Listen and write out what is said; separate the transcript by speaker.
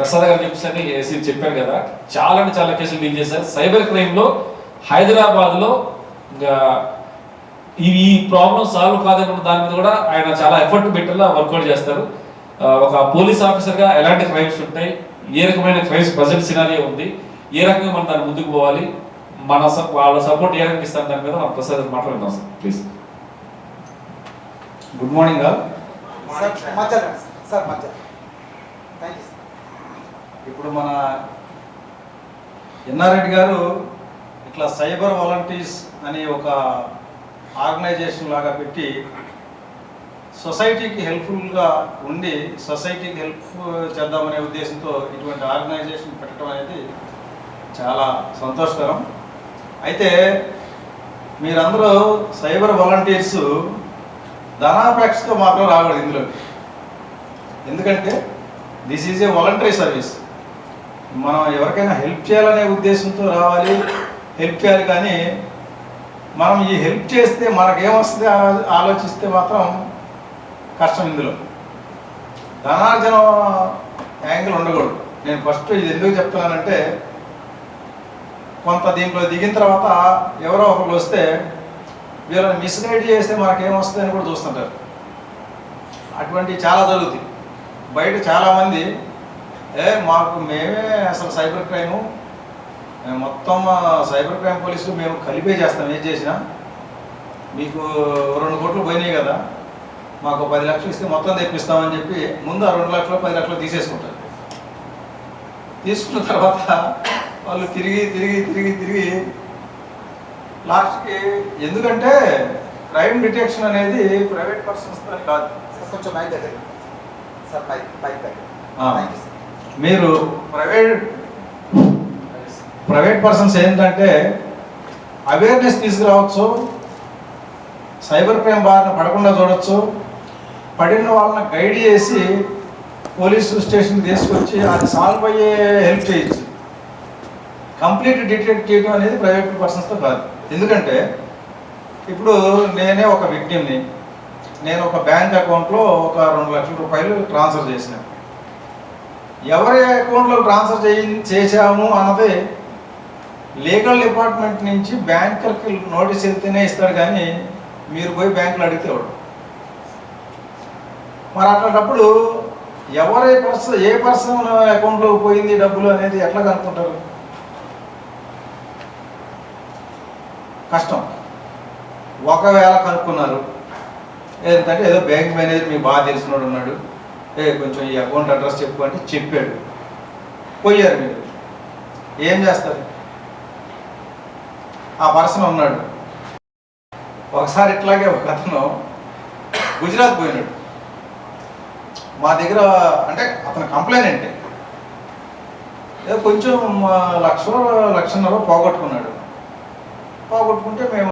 Speaker 1: ప్రసాద్ గారు చెప్పేసి ఏసీ చెప్పారు కదా చాలా అంటే చాలా కేసులు డీల్ చేశారు. సైబర్ క్రైమ్లో హైదరాబాద్లో ఇంకా ఈ ఈ ప్రాబ్లం సాల్వ్ కాదనుకున్న దాని మీద కూడా ఆయన చాలా ఎఫర్ట్ పెట్టేలా వర్కౌట్ చేస్తారు. ఒక పోలీస్ ఆఫీసర్గా ఎలాంటి క్రైమ్స్ ఉంటాయి? ఏ రకమైన క్రైమ్స్ ప్రజెంట్ సినారియో ఉంది? ఏ రకంగా మనం దాన్ని ముందుకు పోవాలి? మన సప్- వాళ్ళ సపోర్ట్ ఏ రకంగా ఇస్తారు దాని మీద మనం ప్రసాద్ మాట్లాడుతున్నాం sir please
Speaker 2: good morning
Speaker 3: sir మధ్యలో రండి సార్. మధ్యలో థ్యాంక్ యూ
Speaker 2: ఇప్పుడు మన ఎన్ఆర్రెడ్డి గారు ఇట్లా సైబర్ వాలంటీర్స్ అనే ఒక ఆర్గనైజేషన్ లాగా పెట్టి సొసైటీకి హెల్ప్ఫుల్గా ఉండి సొసైటీకి హెల్ప్ చేద్దామనే ఉద్దేశంతో ఇటువంటి ఆర్గనైజేషన్ పెట్టడం అనేది చాలా సంతోషకరం. అయితే మీరందరూ సైబర్ వాలంటీర్స్ ధనాపేక్షతో మాత్రం రాకూడదు ఇందులో ఎందుకంటే this is a voluntary service. మనం ఎవరికైనా హెల్ప్ చేయాలనే ఉద్దేశంతో రావాలి. హెల్ప్ చేయాలి కానీ మనం ఈ హెల్ప్ చేస్తే మనకేమొస్తుంది ఆలోచిస్తే మాత్రం కష్టం ఇందులో. ధనార్జన యాంగిల్ ఉండకూడదు. నేను ఫస్ట్ ఇది ఎందుకు చెప్తున్నానంటే కొంత దీంట్లో దిగిన తర్వాత ఎవరో ఒకరు వస్తే వీళ్ళని మిస్గైడ్ చేస్తే మనకేమొస్తుంది అని కూడా చూస్తుంటారు. అటువంటివి చాలా జరుగుతాయి. బయట చాలామంది ఏ మాకు మేమే అసలు సైబర్ క్రైము. మొత్తం సైబర్ క్రైమ్ పోలీసులు మేము కలిపే చేస్తాం. ఏం చేసినా. మీకు రెండు కోట్లు పోయినాయి కదా. మాకు పది లక్షలు ఇస్తే మొత్తం తెప్పిస్తామని చెప్పి ముందు ఆ రెండు లక్షలు పది లక్షలు తీసేసుకుంటారు. తీసుకున్న తర్వాత వాళ్ళు తిరిగి తిరిగి తిరిగి తిరిగి లాస్ట్కి ఎందుకంటే క్రైమ్ డిటెక్షన్ అనేది ప్రైవేట్ పర్సన్స్ కాదు.
Speaker 3: కొంచెం మైక్ దగ్గర సార్ మైక్ మైక్ దగ్గర
Speaker 2: మీరు ప్రైవేట్ ప్రైవేట్ పర్సన్స్ ఏంటంటే అవేర్నెస్ తీసుకురావచ్చు సైబర్ క్రైమ్ బారిన పడకుండా చూడొచ్చు పడిన వాళ్ళని గైడ్ చేసి పోలీసు స్టేషన్ తీసుకొచ్చి అది సాల్వ్ అయ్యే హెల్ప్ చేయొచ్చు. కంప్లీట్ డిటెక్ట్ చేయడం అనేది ప్రైవేట్ పర్సన్స్తో కాదు. ఎందుకంటే ఇప్పుడు నేనే ఒక విక్టిమ్ని నేను ఒక బ్యాంక్ అకౌంట్లో ఒక రెండు లక్షల రూపాయలు ట్రాన్స్ఫర్ చేసినాను ఎవరి అకౌంట్లో ట్రాన్స్ఫర్ చేయి చేశాము అన్నది లీగల్ డిపార్ట్మెంట్ నుంచి బ్యాంకులకి నోటీస్ వెళ్తేనే ఇస్తాడు కానీ మీరు పోయి బ్యాంకులో అడిగితే ఇవ్వడు మరి అట్లాంటప్పుడు ఎవరి పర్సన్ ఏ పర్సన్ అకౌంట్లో పోయింది డబ్బులు అనేది ఎట్లా కనుక్కుంటారు? కష్టం. ఒకవేళ కనుక్కున్నారు ఏంటంటే ఏదో బ్యాంక్ మేనేజర్ మీకు బాగా తెలిసినోడు ఉన్నాడు. ఏ కొంచెం ఈ అకౌంట్ అడ్రస్ చెప్పు అంటే చెప్పాడు. పోయారు మీరు. ఏం చేస్తారు? ఆ పర్సన్ ఉన్నాడు. ఒకసారి ఇట్లాగే ఒక అతను గుజరాత్ పోయినాడు. మా దగ్గర అంటే అతను కంప్లైంట్ ఏంటి? కొంచెం లక్ష లక్షన్నర పోగొట్టుకున్నాడు. పోగొట్టుకుంటే మేము